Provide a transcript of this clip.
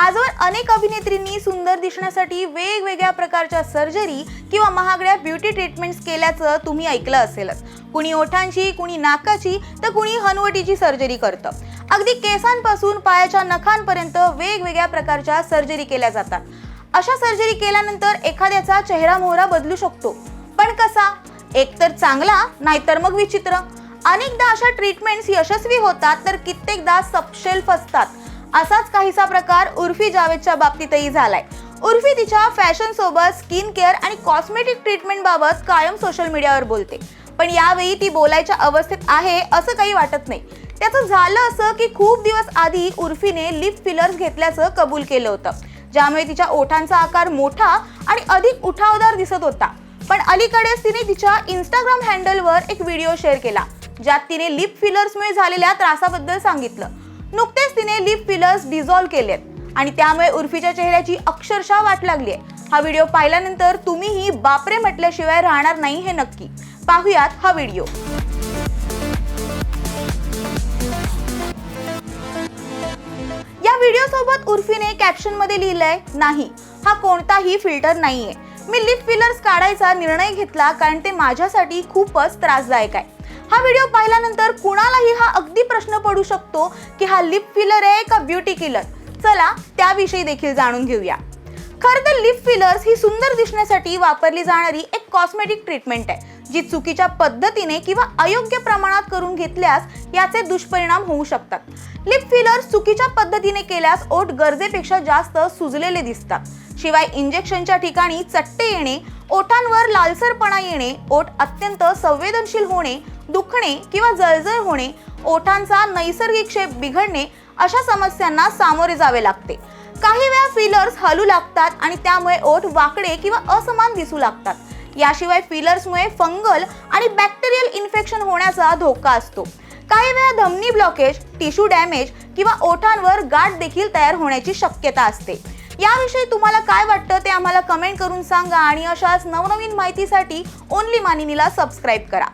आजवर अनेक अभिनेत्रींनी सुंदर दिसण्यासाठी वेगवेगळ्या प्रकारच्या सर्जरी किंवा महागड्या ब्युटी ट्रीटमेंट्स केल्याचं तुम्ही ऐकलं असेलच. कुणी ओठांची कुणी नाकाची तर कुणी हनवटीची सर्जरी करतं. अगदी केसांपासून पायाच्या नखांपर्यंत वेगवेगळ्या प्रकारच्या सर्जरी केल्या जातात. अशा सर्जरी केल्यानंतर एखाद्याचा चेहरा मोहरा बदलू शकतो. पण कसा? एकतर चांगला नाहीतर मग विचित्र. अनेकदा अशा ट्रीटमेंट्स यशस्वी होतात तर कित्येकदा सपशेल फसतात असाच काहीसा प्रकार उर्फी जावेदच्या बाबतीतही झालाय. उर्फी तिच्या फॅशन सोबत स्किन केअर आणि कॉस्मेटिक ट्रीटमेंट बाबत कायम सोशल मीडियावर बोलते. पण यावेळी ती बोलायच्या अवस्थेत आहे असं काही वाटत नाही. त्याचं झालं असं की खूप दिवस आधी उर्फीने लिप फिलर्स घेतल्याचं कबूल केलं होतं. ज्यामुळे तिच्या ओठांचा आकार मोठा आणि अधिक उठावदार दिसत होता. पण अलीकडेच तिने तिच्या इंस्टाग्राम हँडलवर एक व्हिडिओ शेअर केला ज्यात तिने लिप फिलर्समुळे झालेल्या त्रासाबद्दल सांगितलं. नुकतेच तिने लिप फिलर्स डिझॉल्व केलेत. आणि त्यामुळे उर्फीच्या चेहऱ्याची अक्षरशः वाट लागली आहे हा व्हिडिओ पाहिल्यानंतर तुम्हीही बापरे म्हटल्याशिवाय राहणार नाही हे नक्की. पाहुयात हा व्हिडिओ या व्हिडिओ सोबत उर्फीने कॅप्शनमध्ये लिहिलंय नाही हा कोणताही फिल्टर नाहीये. मी लिप फिलर्स काढायचा निर्णय घेतला कारण ते माझ्यासाठी खूपच त्रासदायक आहे. हा व्हिडिओ पाहिल्यानंतर कुणालाही हा अगदी प्रश्न पडू शकतो की हा लिप फिलर आहे का ब्युटी किलर चला त्याविषयी देखील जाणून घेऊया. खरं तर लिप फिलर्स ही सुंदर दिसण्यासाठी वापरली जाणारी एक कॉस्मेटिक ट्रीटमेंट आहे जी चुकीच्या पद्धतीने किंवा अयोग्य प्रमाणात करून घेतल्यास याचे दुष्परिणाम होऊ शकतात. लिप फिलर्स चुकीच्या पद्धतीने केल्यास ओठ गरजेपेक्षा जास्त सुजलेले दिसतात. शिवाय इंजेक्शनच्या ठिकाणी चट्टे येणे ओठांवर लालसरपणा येणे ओठ अत्यंत संवेदनशील होणे दुखणे किंवा जळजळ होणे ओठांचा नैसर्गिक शेप बिघडणे अशा समस्यांना सामोरे जावे लागते. काही वेळा फिलर्स हलू लागतात आणि त्यामुळे ओठ वाकडे किंवा असमान दिसू लागतात. याशिवाय फिलर्समुळे फंगल आणि बॅक्टेरियल इन्फेक्शन होण्याचा धोका असतो. काही वेळा धमनी ब्लॉकेज टिश्यू डॅमेज किंवा ओठांवर गाठ देखील तयार होण्याची शक्यता असते. याविषयी तुम्हाला काय वाटतं ते आम्हाला कमेंट करून सांगा आणि अशाच नवनवीन माहितीसाठी ओनली मानिनीला सबस्क्राईब करा.